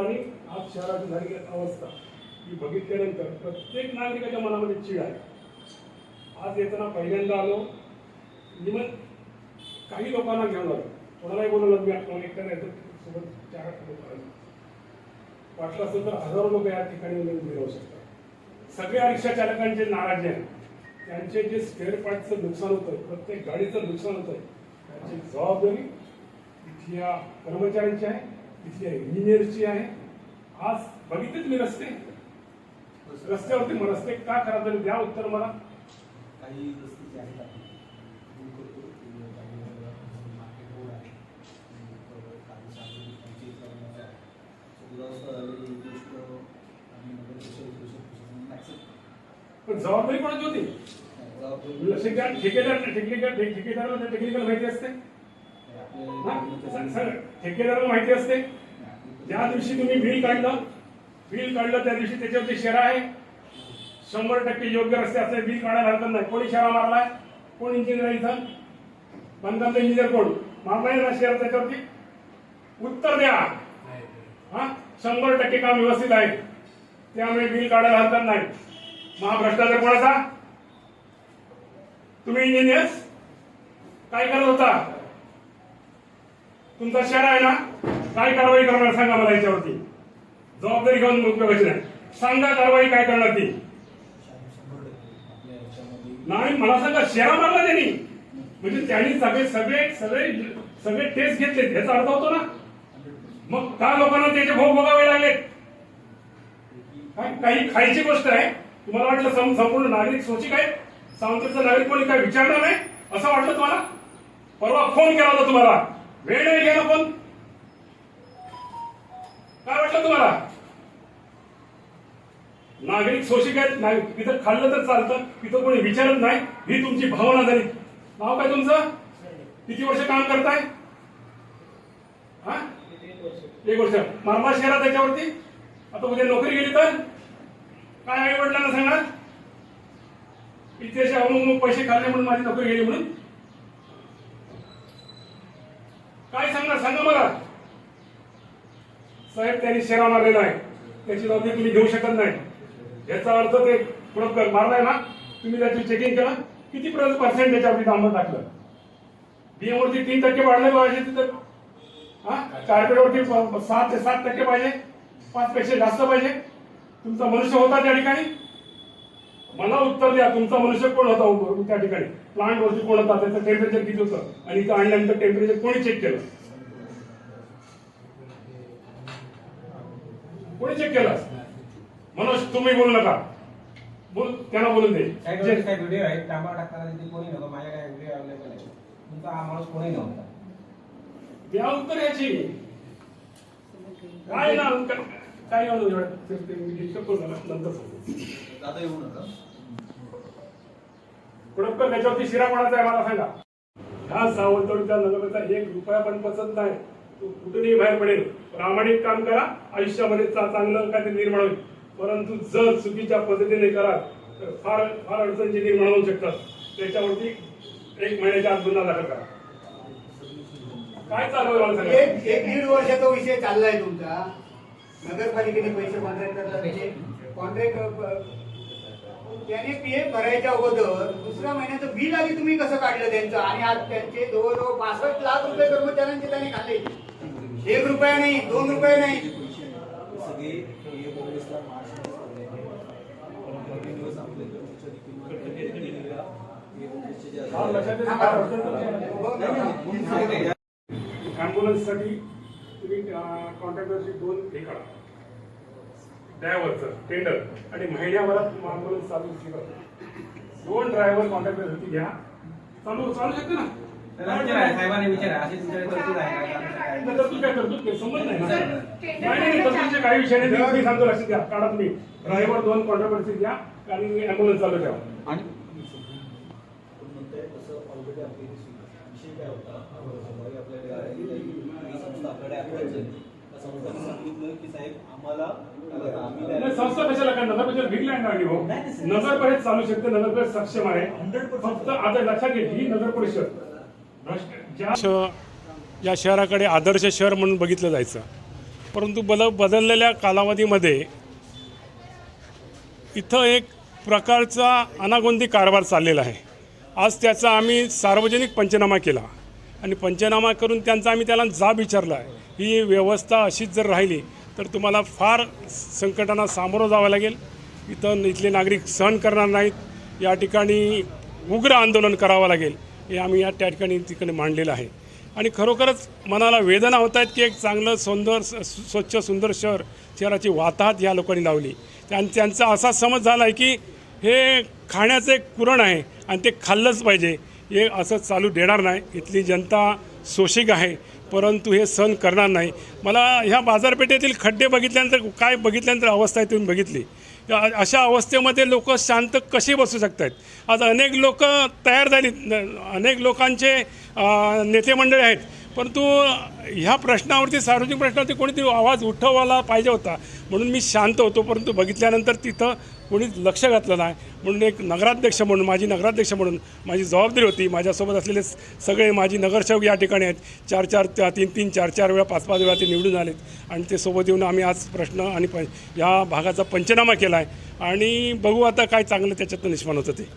आणि आज शहराची झालेली अवस्था ही बघितल्यानंतर प्रत्येक नागरिकाच्या मनामध्ये चीड आहे. आज येताना पहिल्यांदा आलो. निमन काही लोकांना घेऊन आलो. कोणालाही बोलवलं मी आठवण एकट्या नाही तर सोबत चार आठ लोक वाटलं असेल तर हजारो लोक या ठिकाणी मिळवू शकतात. सगळ्या रिक्षा चालकांचे नाराज आहेत. त्यांचे जे स्पेअर पार्टचं नुकसान होतं प्रत्येक गाडीचं नुकसान होतं त्याची जबाबदारी इथल्या कर्मचाऱ्यांची आहे. इथल्या इंजिनियरची आहे. आज बघितलेच मी रस्ते. रस्त्यावरती मग रस्ते का खराब झाले द्या उत्तर मला. काही रस्ते जे आहेत आपण पण जबाबदारी कोणाची होती? ठेकेदार ठेकेदार ठेकेदाराला टेक्निकल माहिती असते. हा? ठेकेदाराला माहिती असते. ज्या दिवशी तुम्ही बिल काढलं. बिल काढलं त्या दिवशी त्याच्यावरती शेरा आहे. शंभर टक्के योग्य रस्ते असले बिल काढायला हरकत नाही. कोणी शेरा मारलाय? कोण इंजिनियर आहे इथं? बांधकामचा इंजिनियर कोण? मारलाय ना शेरा त्याच्यावरती? उत्तर द्या. हा? शंभर टक्के काम व्यवस्थित आहे. त्यामुळे बिल काढायला हरकत नाही. महाभ्रष्टाचार कोणाचा? तुम्ही इंजिनियर्स काय करत होता? तुमचा शहर आहे ना? काय कारवाई करणार सांगा मला याच्यावरती. जबाबदारी घेऊन उपयोगाची नाही. सांगा कारवाई काय करणार ती. नाही मला सांगा शेरा मारला त्यांनी. म्हणजे त्यांनी सगळे सगळे सगळे सगळे टेस्ट घेतले याचा अर्थ होतो ना. मग का लोकांना त्याचे भोग भोगावे लागले काय काही खायची गोष्ट आहे? तुम्हाला वाटलं संपूर्ण नागरिक सोचिक आहे? सावंतचा नागरिक कोणी काय विचारणार नाही? असं वाटलं तुम्हाला? परवा फोन केला होता तुम्हाला. वेळ नाही गेला पण काय वाटलं तुम्हाला? नागरिक शोषिक आहेत नाही तिथं खाल्लं तर चालतं तिथं कोणी विचारत नाही ही तुमची भावना झाली. नाव काय तुमचं? किती वर्ष काम करताय? हा? एक वर्ष. मारला शहरात त्याच्यावरती? आता उद्या नोकरी गेली तर? काय आई वडिलांना सांगणार इतिहास अमुक पैसे खाल्ले म्हणून माझी नोकरी गेली म्हणून काय सांगणार सांगा मला साहेब त्यांनी शेरा मारलेला आहे त्याची जबाबदारी तुम्ही घेऊ शकत नाही. याचा अर्थ ते पुढं मारलाय ना? तुम्ही त्याची चेकिंग केला किती पर्सेंट त्याच्यावरती दांबत टाकलं बीएमवरती तीन टक्के वाढले पाहिजे तिथं. हा? कार्पेटवरती सहा सात ते सात टक्के पाहिजे. पाच पेक्षा जास्त पाहिजे. तुमचा मनुष्य होता त्या ठिकाणी? मला उत्तर द्या. तुमचा मनुष्य कोण होता त्या ठिकाणी? प्लांट वरती कोण होता? त्याचं टेम्परेचर किती होतं? आणि इथं आणल्यानंतर टेम्परेचर कोणी चेक केलं? कोणी चेक केलं? मनोज तुम्ही बोलू नका. बोल त्यांना बोलून दे. जे- काही व्हिडिओ आहेत टांबा टाकताना तिथे कोणी नव्हतं? माझ्याकडे व्हिडिओ अवेलेबल आहे. तुमचा हा माणूस कोणी नव्हता? द्या उत्तर याची. काय ना काय- काय एवढं एवढं? ते- ते मी disturb करू नका, नंतर सांगू. दादा येऊ नका. कुडपकर त्याच्यावरती शिरा कोणाचा आहे मला सांगा. ह्या सावंतवाडीच्या नगराचा एक रुपया पण पसंत नाही. कुठूनही बाहेर पडेल. प्रामाणिक काम करा आयुष्यामध्ये चांगलं काहीतरी निर्माण होईल. परंतु जर चुकीच्या पद्धतीने करा तर फार फार अडचणी निर्माण होऊ शकतात. त्याच्यावरती एक महिन्याच्या आत गुन्हा दाखल करा. काय चालू आहे एक एक दीड वर्षाचा विषय चाललाय तुमचा. नगरपालिकेने पैसे कॉन्ट्रॅक्टरला दिले कॉन्ट्रॅक्ट त्याने पीएफ भरायच्या अगोदर दुसऱ्या महिन्याचं बिल आधी तुम्ही कसं काढलं त्यांचं? आणि आज त्यांचे जवळजवळ पासष्ट लाख रुपये कर्मचाऱ्यांचे त्याने खाल्ले. एक रुपया नाही दोन रुपये नाही. हे हे हो ॲम्ब्युलन्ससाठी तुम्ही कॉन्ट्रॅक्टरची दोन. हे काढा. ड्रायव्हरचं टेंडर आणि महिन्याभरात ॲम्ब्युलन्स चालू शिकत दोन ड्रायव्हर कॉन्ट्रॅक्टरसाठी घ्या. चालू चालू शकते ना? साहेबांनी विचारा अशी तुमच्याकडे तरतूद आहे का? काय? तर तरतूद काय तरतूद काय संबंध नाही ना? नाही नाही तरतूदचे काही विषय नाही. मी- मी सांगतो लक्षात घ्या. काढा तुम्ही. ड्रायव्हर दोन कॉन्ट्रॅक्टरची घ्या आणि ॲम्ब्युलन्स चालू ठेवा. आणि? ही नाही, संस्था कशाला काय नगर परिषद भिकला आहे ना आणि भाऊ नाही, नाही, नगर परिषद चालू शकते नगर परिषद सक्षम आहे. 100% फक्त आता लक्षात घे ही नगर परिषद या शहराकडे आदर्श शहर म्हणून बघितलं जायचं. परंतु बल बदललेल्या कालावधीमध्ये इथं एक प्रकारचा अनागोंदी कारभार चाललेला आहे. आज त्याचा आम्ही सार्वजनिक पंचनामा केला आणि पंचनामा करून त्यांचा आम्ही त्याला जाब विचारला आहे. ही व्यवस्था अशीच जर राहिली तर तुम्हाला फार संकटांना सामोरं जावं लागेल. इथं इथले नागरिक सहन करणार नाहीत. या ठिकाणी उग्र आंदोलन करावं लागेल. हे आम्ही या त्या ठिकाणी तिकडे मांडलेलं आहे. आणि खरोखरच मनाला वेदना होत आहेत की एक चांगलं सुंदर स- स्वच्छ सुंदर शहर शहराची वाताहत या लोकांनी लावली. आणि त्यांचा असा समज झाला आहे की हे खाण्याचं एक कुरण आहे आणि ते खाल्लंच पाहिजे. हे असं चालू देणार नाही. इथली जनता सोशिक आहे. परंतु हे सहन करणार नाही. मला ह्या बाजारपेठेतील खड्डे बघितल्यानंतर काय बघितल्यानंतर अवस्था आहे तुम्ही बघितली. अशा अवस्थेमध्ये लोक शांत कशी बसू शकत आहेत आज अनेक लोक तयार झाली. अनेक लोकांचे नेते मंडळी आहेत. परंतु ह्या प्रश्नावरती सार्वजनिक प्रश्नावरती कोणीतरी आवाज उठवायला पाहिजे होता. म्हणून मी शांत होतो परंतु बघितल्यानंतर तिथं कोणीच लक्ष घातलं नाही. म्हणून एक नगराध्यक्ष म्हणून माझी नगराध्यक्ष म्हणून माझी जबाबदारी होती. माझ्यासोबत असलेले सगळे माझी नगरसेवक या ठिकाणी आहेत. चार चार त्या- तीन तीन चार चार वेळा पाच पाच वेळा ते निवडून आलेत. आणि ते सोबत येऊन आम्ही आज प्रश्न आणि प या भागाचा पंचनामा केला आहे आणि बघू आता काय चांगलं त्याच्यातून निष्पन्न होतं ते.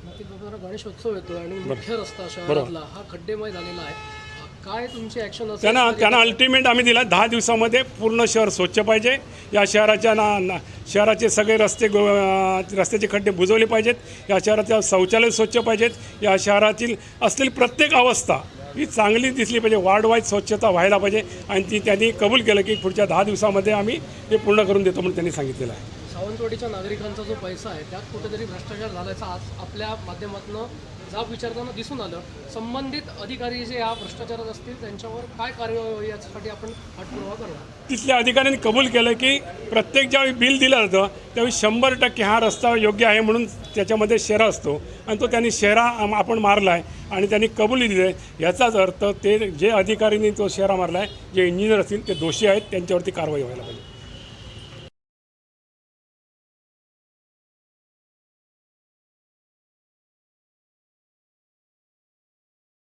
गणेशोत्सव येतो आणि मुख्य रस्ता शहरातला हा खड्डेमय झालेला आहे. काय तुमची असेल? त्यांना त्यांना अल्टिमेट आम्ही दिला. दहा दिवसामध्ये पूर्ण शहर स्वच्छ पाहिजे. या शहराच्या ना ना शहराचे सगळे रस्ते गो रस्त्याचे खड्डे बुजवले पाहिजेत. या शहराच्या शौचालय स्वच्छ पाहिजेत. या शहरातील असलेली प्रत्येक अवस्था ही चांगली दिसली पाहिजे. वार्ड वाईज स्वच्छता व्हायला पाहिजे. आणि ती त्यांनी कबूल केलं की पुढच्या दहा दिवसामध्ये आम्ही हे पूर्ण करून देतो म्हणून त्यांनी सांगितलेलं आहे. सावंतवाडीच्या नागरिकांचा जो पैसा आहे त्यात कुठेतरी भ्रष्टाचार झाल्याचा आज आपल्या माध्यमातून जाब विचारताना दिसून आलं. संबंधित अधिकारी जे या भ्रष्टाचारात असतील त्यांच्यावर काय कार्यवाही होईल याच्यासाठी आपण पाठपुरावा करणार. तिथल्या अधिकाऱ्यांनी कबूल केलं की प्रत्येक ज्यावेळी बिल दिलं जातं त्यावेळी शंभर टक्के हा रस्ता योग्य आहे म्हणून त्याच्यामध्ये शेरा असतो. आणि तो त्यांनी शेरा आपण मारला आहे आणि त्यांनी कबुली दिली आहे. याचाच अर्थ ते जे अधिकाऱ्यांनी तो शेरा मारला आहे जे इंजिनियर असतील ते दोषी आहेत त्यांच्यावरती कारवाई व्हायला पाहिजे.